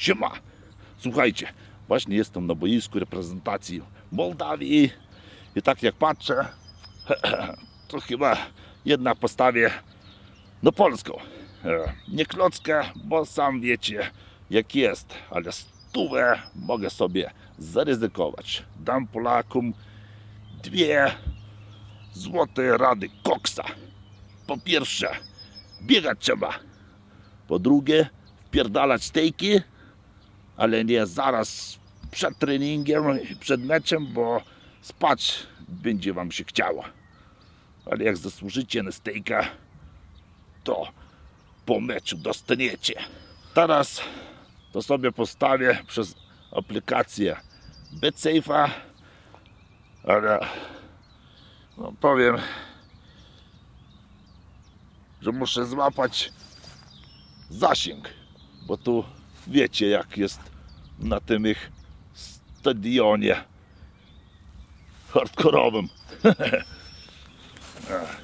Siema! Słuchajcie, właśnie jestem na boisku reprezentacji Mołdawii i tak jak patrzę, to chyba jednak postawię na Polską. E, Nie klockę, bo sam wiecie jak jest, ale stówę mogę sobie zaryzykować. Dam Polakom dwie złote rady koksa. Po pierwsze, biegać trzeba. Po drugie, wpierdalać stejki, ale nie zaraz przed treningiem przed meczem, bo spać będzie wam się chciało. Ale jak zasłużycie na stejka, to po meczu dostaniecie. Teraz to sobie postawię przez aplikację BetSafe'a, ale no powiem, że muszę złapać zasięg, bo tu wiecie jak jest na tym ich stadionie hardkorowym.